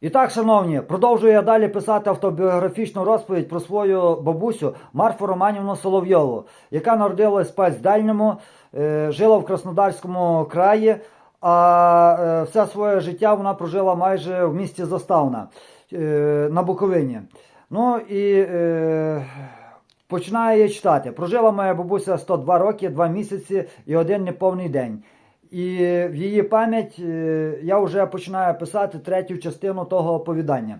І так, шановні, продовжую я далі писати автобіографічну розповідь про свою бабусю Марфу Романівну Соловйову, яка народилась в Спецдальному, е, жила в Краснодарському краї, а е, все своє життя вона прожила майже в місті Заставна е, на Буковині. Ну і е, починаю я читати. Прожила моя бабуся 102 роки, 2 місяці і один неповний день. І в її пам'ять е, я вже починаю писати третю частину того оповідання.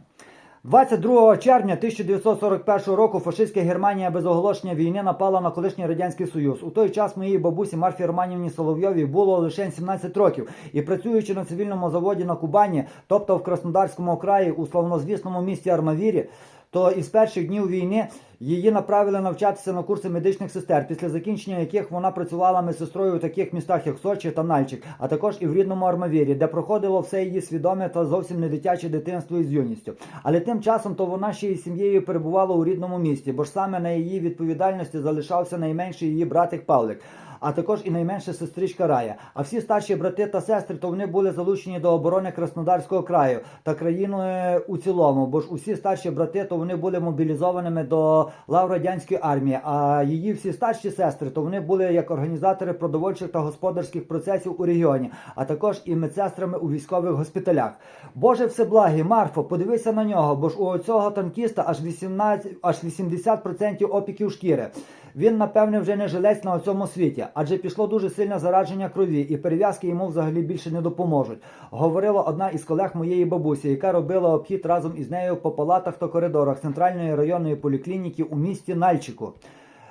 22 червня 1941 року фашистська Германія без оголошення війни напала на колишній радянський союз. У той час моїй бабусі Марфі Романівні Соловйовій було лише 17 років, і працюючи на цивільному заводі на Кубані, тобто в Краснодарському краї, у славнозвісному місті Армавірі, то із перших днів війни її направили навчатися на курси медичних сестер, після закінчення яких вона працювала медсестрою у таких містах, як Сочі та Нальчик, а також і в рідному Армавірі, де проходило все її свідоме та зовсім не дитяче дитинство із юністю. Але тим часом то вона ще із сім'єю перебувала у рідному місті, бо ж саме на її відповідальності залишався найменший її братик Павлик. А також і найменша сестричка Рая. А всі старші брати та сестри, то вони були залучені до оборони Краснодарського краю та країни у цілому. Бо ж усі старші брати, то вони були мобілізованими до лав радянської армії. А її всі старші сестри, то вони були як організатори продовольчих та господарських процесів у регіоні, а також і медсестрами у військових госпіталях. Боже всеблагий, Марфо, подивися на нього, бо ж у цього танкіста аж 18, аж 80% опіків шкіри. Він, напевне, вже не жилець на цьому світі, адже пішло дуже сильне зараження крові, і перев'язки йому взагалі більше не допоможуть. Говорила одна із колег моєї бабусі, яка робила обхід разом із нею по палатах та коридорах центральної районної поліклініки у місті Нальчику.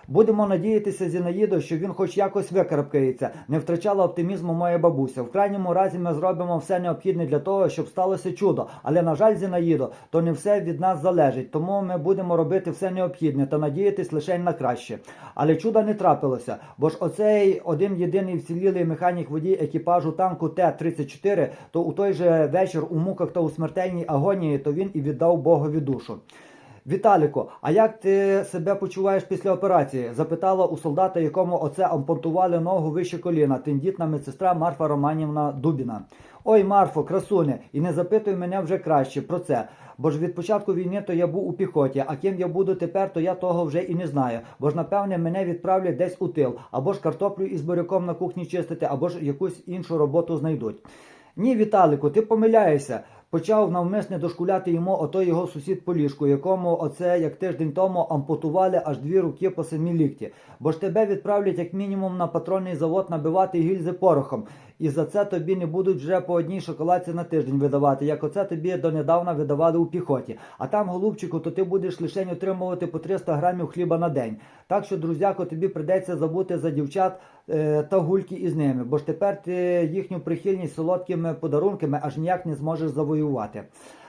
Будемо надіятися, Зінаїдо, що він хоч якось викарабкається, не втрачала оптимізму моя бабуся. В крайньому разі ми зробимо все необхідне для того, щоб сталося чудо. Але на жаль, Зінаїдо, то не все від нас залежить. Тому ми будемо робити все необхідне та надіятись лише на краще. Але чуда не трапилося, бо ж оцей один єдиний вцілілий механік водій екіпажу танку Т-34, то у той же вечір у муках та у смертельній агонії, то він і віддав Богові душу. Віталіко, а як ти себе почуваєш після операції? запитала у солдата, якому оце ампутували ногу вище коліна, тендітна медсестра Марфа Романівна Дубіна. Ой, Марфо, красуне, і не запитуй мене вже краще про це. Бо ж від початку війни то я був у піхоті, а ким я буду тепер, то я того вже і не знаю. Бо ж напевне мене відправлять десь у тил, або ж картоплю із буряком на кухні чистити, або ж якусь іншу роботу знайдуть. Ні, Віталику, ти помиляєшся. Почав навмисне дошкуляти йому ото його сусід по ліжку, якому оце як тиждень тому ампутували аж дві руки по самі лікті. Бо ж тебе відправлять як мінімум на патронний завод набивати гільзи порохом. І за це тобі не будуть вже по одній шоколадці на тиждень видавати, як оце тобі донедавна видавали у піхоті. А там, голубчику, то ти будеш лише отримувати по 300 грамів хліба на день. Так що, друзяко, тобі придеться забути за дівчат та гульки із ними, бо ж тепер ти їхню прихильність солодкими подарунками аж ніяк не зможеш завоювати.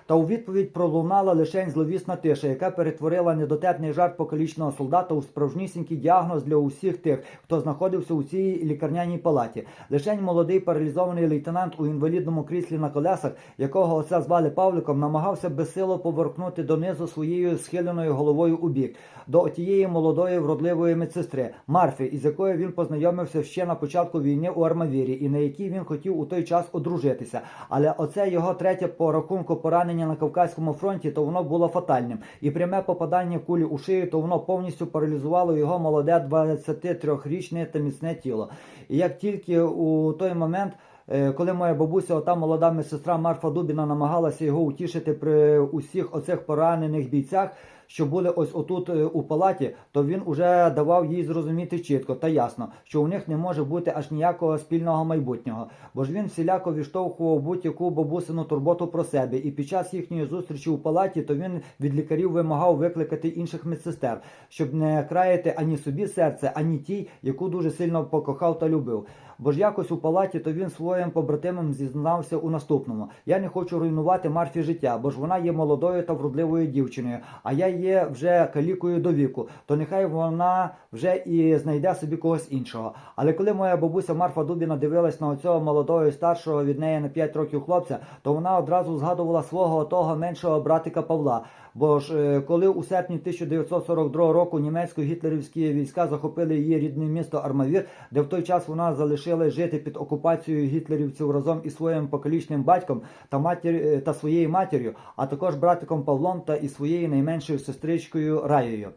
Та у відповідь пролунала лише зловісна тиша, яка перетворила недотепний жарт покалічного солдата у справжнісінький діагноз для усіх тих, хто знаходився у цій лікарняній палаті. Лишень молодий паралізований лейтенант у інвалідному кріслі на колесах, якого оце звали Павликом, намагався безсило поверхнути донизу своєю схиленою головою у бік до тієї молодої вродливої медсестри Марфи, із якою він познайомився ще на початку війни у Армавірі, і на якій він хотів у той час одружитися. Але оце його третє по рахунку поранення на Кавказькому фронті, то воно було фатальним. І пряме попадання кулі у шию, то воно повністю паралізувало його молоде 23-річне та міцне тіло. І як тільки у той момент. Е, Коли моя бабуся, ота молода медсестра Марфа Дубіна, намагалася його утішити при усіх оцих поранених бійцях, що були ось отут е, у палаті, то він уже давав їй зрозуміти чітко та ясно, що у них не може бути аж ніякого спільного майбутнього, бо ж він всіляко відштовхував будь-яку бабусину турботу про себе. І під час їхньої зустрічі у палаті, то він від лікарів вимагав викликати інших медсестер, щоб не краяти ані собі серце, ані тій, яку дуже сильно покохав та любив. Бо ж якось у палаті, то він своїм побратимам зізнався у наступному: я не хочу руйнувати Марфі життя, бо ж вона є молодою та вродливою дівчиною, а я є вже калікою до віку, то нехай вона вже і знайде собі когось іншого. Але коли моя бабуся Марфа Дубіна дивилась на оцього молодого і старшого від неї на 5 років хлопця, то вона одразу згадувала свого того меншого братика Павла. Бо ж е, коли у серпні 1942 року німецько-гітлерівські війська захопили її рідне місто Армавір, де в той час вона залишила жити під окупацією гітлерівців разом із своїм покалічним батьком та матір е, та своєю матір'ю, а також братиком Павлом та і своєю найменшою сестричкою Раєю.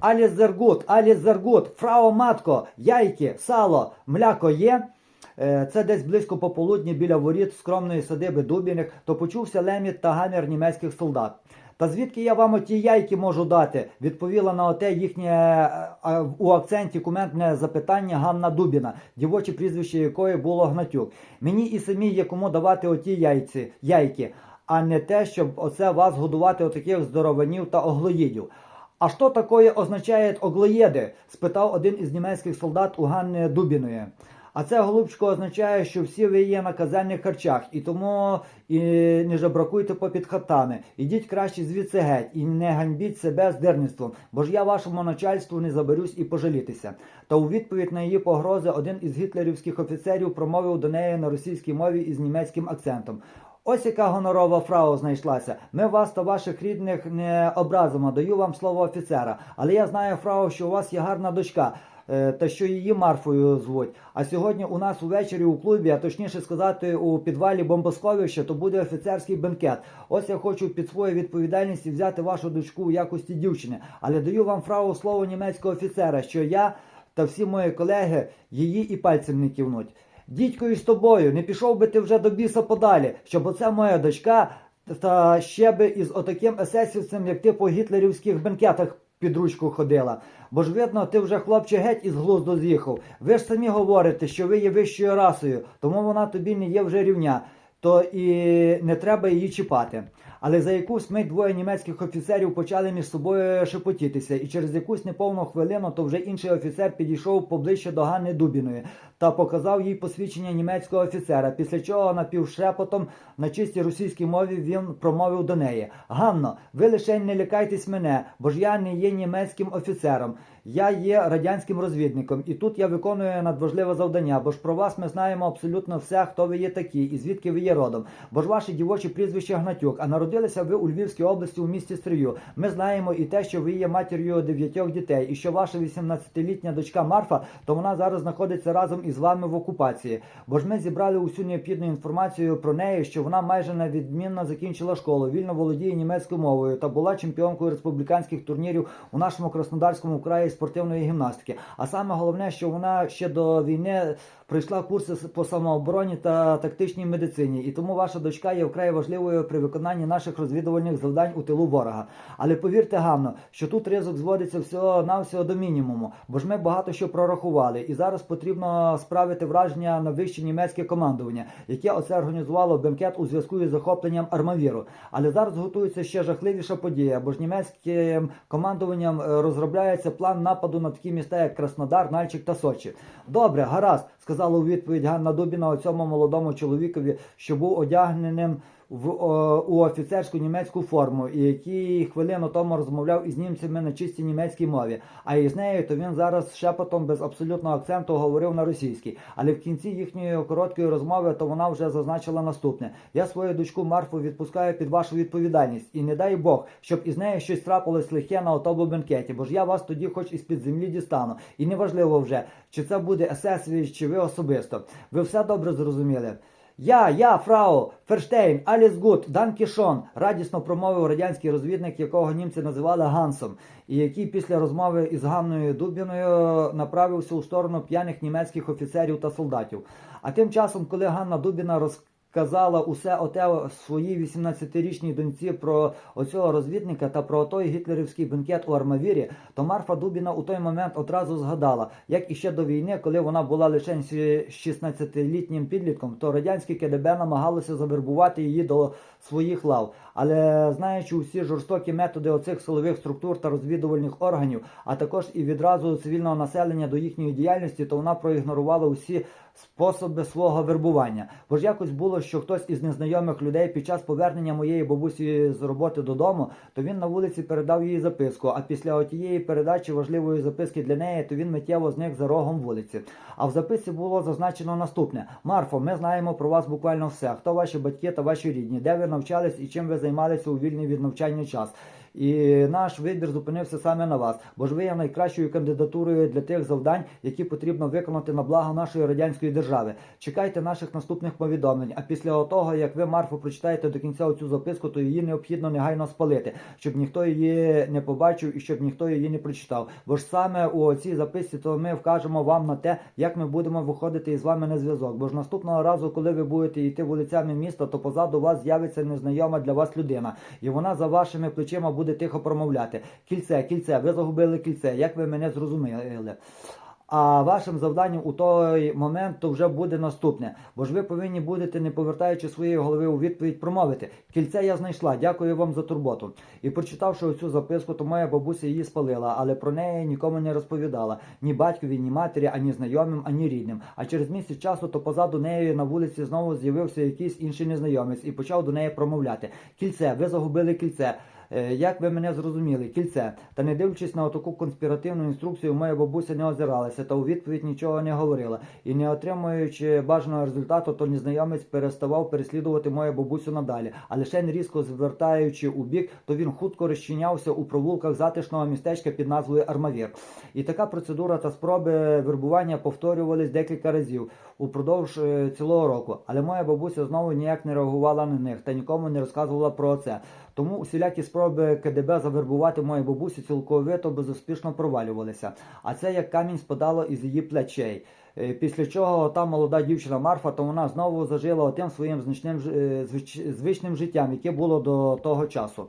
Алі зергут, алі зергут, фрао матко, яйки, сало, мляко є. Е, Це десь близько пополудні біля воріт скромної садиби Дубіних, то почувся леміт та гамір німецьких солдат. Та звідки я вам оті яйки можу дати? відповіла на оте їхнє е, у акценті кументне запитання Ганна Дубіна, дівоче прізвище якої було Гнатюк. Мені і самі є кому давати оті яйці, яйки, а не те, щоб оце вас годувати отаких здорованів та оглоїдів. А що такое означає оглоєди? спитав один із німецьких солдат у Ганни Дубіної. А це, голубчико, означає, що всі ви є на казенних харчах, і тому і не жебракуйте попід хатами. Ідіть краще звідси геть і не ганьбіть себе здирництвом, бо ж я вашому начальству не заберусь і пожалітися. Та у відповідь на її погрози один із гітлерівських офіцерів промовив до неї на російській мові із німецьким акцентом. Ось яка гонорова фрау знайшлася. Ми вас та ваших рідних не образимо. Даю вам слово офіцера. Але я знаю, фрау, що у вас є гарна дочка. Е, Та що її Марфою звуть. А сьогодні у нас увечері у клубі, а точніше сказати, у підвалі бомбосховища, то буде офіцерський бенкет. Ось я хочу під свою відповідальність взяти вашу дочку в якості дівчини. Але даю вам фрау слово німецького офіцера, що я та всі мої колеги її і пальцем не кивнуть. Дідькою з тобою, не пішов би ти вже до біса подалі, щоб оце моя дочка та ще би із отаким есесівцем, як ти по гітлерівських бенкетах під ручку ходила. Бо ж видно, ти вже хлопче геть із глузду з'їхав. Ви ж самі говорите, що ви є вищою расою, тому вона тобі не є вже рівня, то і не треба її чіпати. Але за якусь мить двоє німецьких офіцерів почали між собою шепотітися, і через якусь неповну хвилину то вже інший офіцер підійшов поближче до Ганни Дубіної та показав їй посвідчення німецького офіцера. Після чого напівшепотом на чистій російській мові він промовив до неї: Ганно, ви лише не лякайтесь мене, бо ж я не є німецьким офіцером. Я є радянським розвідником, і тут я виконую надважливе завдання, бо ж про вас ми знаємо абсолютно все, хто ви є такі і звідки ви є родом. Бо ж ваше дівоче прізвище Гнатюк, а народилися ви у Львівській області у місті Стрию. Ми знаємо і те, що ви є матір'ю дев'ятьох дітей, і що ваша 18-літня дочка Марфа, то вона зараз знаходиться разом із вами в окупації. Бо ж ми зібрали усю необхідну інформацію про неї, що вона майже невідмінно закінчила школу, вільно володіє німецькою мовою та була чемпіонкою республіканських турнірів у нашому Краснодарському краї спортивної гімнастики. А саме головне, що вона ще до війни пройшла курси по самообороні та тактичній медицині, і тому ваша дочка є вкрай важливою при виконанні наших розвідувальних завдань у тилу ворога. Але повірте гавно, що тут ризик зводиться всього навсього до мінімуму, бо ж ми багато що прорахували, і зараз потрібно справити враження на вище німецьке командування, яке оце організувало бенкет у зв'язку із захопленням Армавіру. Але зараз готується ще жахливіша подія, бо ж німецьким командуванням е, розробляється план нападу на такі міста, як Краснодар, Нальчик та Сочі. Добре, гаразд, сказала у відповідь Ганна Дубіна оцьому молодому чоловікові, що був одягненим в о, у офіцерську німецьку форму, і який хвилину тому розмовляв із німцями на чистій німецькій мові. А із нею то він зараз шепотом без абсолютного акценту говорив на російській. Але в кінці їхньої короткої розмови то вона вже зазначила наступне: я свою дочку Марфу відпускаю під вашу відповідальність, і не дай Бог, щоб із нею щось трапилось лихе на отобу бенкеті, бо ж я вас тоді, хоч із під землі дістану. І неважливо вже, чи це буде есесові, чи ви особисто. Ви все добре зрозуміли. Я, я, фрау, Ферштейн, Аліс Гуд, Данкішон, радісно промовив радянський розвідник, якого німці називали Гансом, і який після розмови із Ганною Дубіною направився у сторону п'яних німецьких офіцерів та солдатів. А тим часом, коли Ганна Дубіна розказала усе оте своїй 18-річній доньці про оцього розвідника та про той гітлерівський бенкет у Армавірі, то Марфа Дубіна у той момент одразу згадала, як іще до війни, коли вона була лише 16-літнім підлітком, то радянське КДБ намагалося завербувати її до своїх лав. Але знаючи усі жорстокі методи оцих силових структур та розвідувальних органів, а також і відразу цивільного населення до їхньої діяльності, то вона проігнорувала усі способи свого вербування. Бо ж якось було, що хтось із незнайомих людей під час повернення моєї бабусі з роботи додому, то він на вулиці передав їй записку. А після отієї передачі важливої записки для неї, то він миттєво зник за рогом вулиці. А в записці було зазначено наступне: Марфо, ми знаємо про вас буквально все. Хто ваші батьки та ваші рідні, де ви навчались і чим ви займалися у вільний від навчання час. І наш вибір зупинився саме на вас, бо ж ви є найкращою кандидатурою для тих завдань, які потрібно виконати на благо нашої радянської держави. Чекайте наших наступних повідомлень. А після того, як ви Марфу прочитаєте до кінця цю записку, то її необхідно негайно спалити, щоб ніхто її не побачив і щоб ніхто її не прочитав. Бо ж саме у цій записці то ми вкажемо вам на те, як ми будемо виходити із вами на зв'язок. Бо ж наступного разу, коли ви будете йти вулицями міста, то позаду вас з'явиться незнайома для вас людина, і вона за вашими плечима буде тихо промовляти: кільце, кільце, ви загубили кільце. Як ви мене зрозуміли? А вашим завданням у той момент то вже буде наступне. Бо ж ви повинні будете, не повертаючи своєї голови у відповідь, промовити: кільце я знайшла, дякую вам за турботу. І прочитавши оцю записку, то моя бабуся її спалила, але про неї нікому не розповідала ні батькові, ні матері, ані знайомим, ані рідним. А через місяць часу то позаду неї на вулиці знову з'явився якийсь інший незнайомець і почав до неї промовляти: Кільце, ви загубили кільце. Е, Як ви мене зрозуміли, кільце. Та не дивлячись на таку конспіративну інструкцію, моя бабуся не озиралася та у відповідь нічого не говорила. І не отримуючи бажаного результату, то незнайомець переставав переслідувати мою бабусю надалі. А лише різко звертаючи у бік, то він хутко розчинявся у провулках затишного містечка під назвою Армавір. І така процедура та спроби вербування повторювались декілька разів упродовж е, цілого року. Але моя бабуся знову ніяк не реагувала на них та нікому не розказувала про це. Тому усілякі спроби КДБ завербувати мою бабусю цілковито безуспішно провалювалися. А це як камінь спадало із її плечей. Е, Після чого та молода дівчина Марфа, то вона знову зажила тим своїм значним е, звич- звичним життям, яке було до того часу.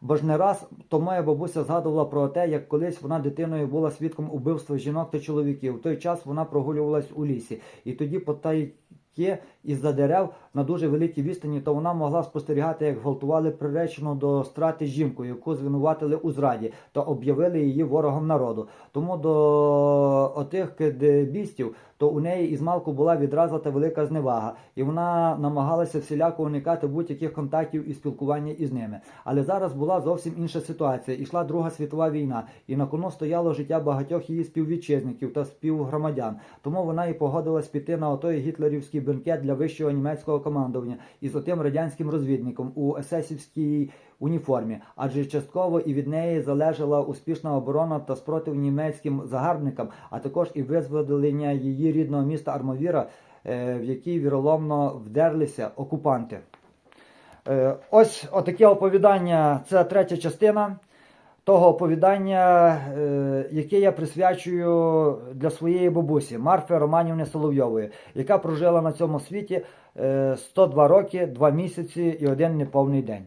Бо ж не раз то моя бабуся згадувала про те, як колись вона дитиною була свідком убивства жінок та чоловіків. В той час вона прогулювалась у лісі, і тоді потайки із-за дерев на дуже великій відстані, то вона могла спостерігати, як гвалтували приречену до страти жінку, яку звинуватили у зраді, та об'явили її ворогом народу. Тому до отих кидебістів, то у неї із малку була відразу та велика зневага, і вона намагалася всіляко уникати будь-яких контактів і спілкування із ними. Але зараз була зовсім інша ситуація. Ішла Друга світова війна, і на кону стояло життя багатьох її співвітчизників та співгромадян. Тому вона і погодилась піти на отой гітлерівський бенкет для вищого німецького командування із отим радянським розвідником у есесівській уніформі, адже частково і від неї залежала успішна оборона та спротив німецьким загарбникам, а також і визволення її рідного міста Армавіра, е, в який віроломно вдерлися окупанти. Е, Ось отаке оповідання, це третя частина того оповідання, е, яке я присвячую для своєї бабусі Марфи Романівни Соловйової, яка прожила на цьому світі е, 102 роки, 2 місяці і один неповний день.